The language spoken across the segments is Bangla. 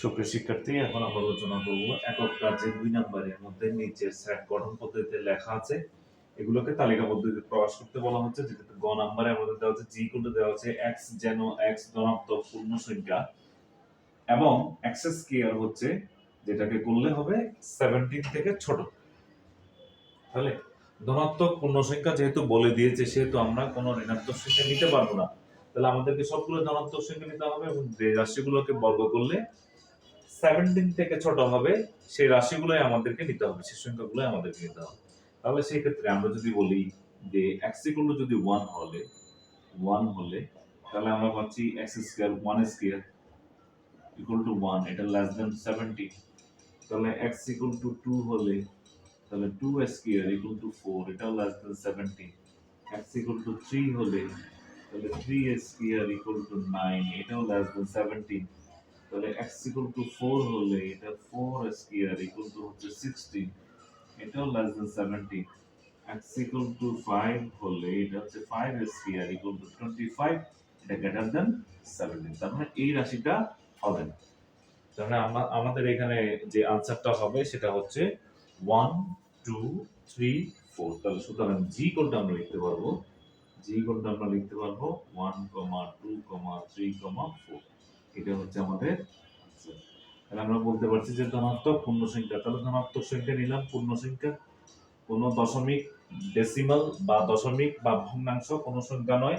সুপ্রিয় শিক্ষার্থী এখন আমরা আলোচনা করব। একক কাজের দুই নম্বরের মধ্যে নিচের সেট গঠন পদ্ধতিতে লেখা আছে। এগুলোকে তালিকা পদ্ধতিতে প্রকাশ করতে বলা হচ্ছে যেটা গ নম্বরে আমাদের দেওয়া হচ্ছে জি কোডে দেওয়া হচ্ছে x যেন x ধনাত্মক পূর্ণ সংখ্যা। এবং x স্কয়ার হচ্ছে, যেটাকে করলে হবে 17 থেকে ছোট। তাহলে ধনাত্মক পূর্ণ সংখ্যা যেহেতু বলে দিয়েছে, সেহেতু আমরা কোনো ঋণাত্মক সংখ্যা নিতে পারব না। তাহলে আমাদেরকে সবগুলো ধনাত্মক সংখ্যা নিতে হবে এবং রাশিগুলোকে বর্গ করলে সেভেন্টিন থেকে ছোট হবে, সেই রাশিগুলোই আমাদেরকে নিতে হবে, সেই সংখ্যাগুলোই আমাদেরকে নিতে হবে। তাহলে সেই ক্ষেত্রে আমরা যদি বলি যে এক্স ইকুয়াল যদি ওয়ান হলে ওয়ান হলে, তাহলে আমরা পাচ্ছি x square one square equal to one এটা লেস দেন সেভেন্টি তাহলে এক্স ইকুয়াল টু টু হলে, তাহলে two square equal to four এটাও less than seventy x equal to three হলে, তাহলে three square equal to nine এটাও লেস দেন সেভেন্টি তাহলে x ইকুয়াল টু 4 হলে এটা 4 স্কয়ার ইকুয়াল টু হচ্ছে 16 এটাও less than 70 x equal to 5 হলে এটা হচ্ছে 5 স্কয়ার ইকুয়াল টু 25 এটা গ্রেটার দেন 17 তার মানে এই রাশিটা হবে না। তার মানে আমা- আমাদের এখানে যে আনসারটা হবে সেটা হচ্ছে 1 2 3 4 তাহলে সুতরাং জি কোডটা আমরা লিখতে পারব? জি কোডটা আমরা লিখতে পারব? 1 2 3 4 এটা হচ্ছে আমাদের। তাহলে আমরা বলতে পারছি যে ধনাত্মক পূর্ণ সংখ্যা। তাহলে ধনাত্মক সংখ্যা নিলাম, পূর্ণ সংখ্যা। কোন দশমিক ডেসিমাল বা দশমিক বা ভগ্নাংশ কোনো সংখ্যা নয়।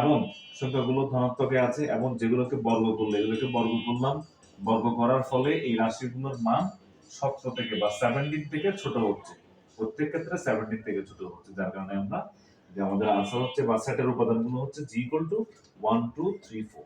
এবং সংখ্যাগুলো ধনাত্মকে আছে এবং যেগুলোকে বর্গ করলে এগুলোকে বর্গ করলাম, বর্গ করার ফলে এই রাশিগুলোর মান সতেরো থেকে বা সেভেন্টিন থেকে ছোট হচ্ছে। প্রত্যেক ক্ষেত্রে সেভেন্টিন থেকে ছোট হচ্ছে, যার কারণে আমরা যে আমাদের আনসার হচ্ছে বা সেটের উপাদানগুলো হচ্ছে G equal to one two three four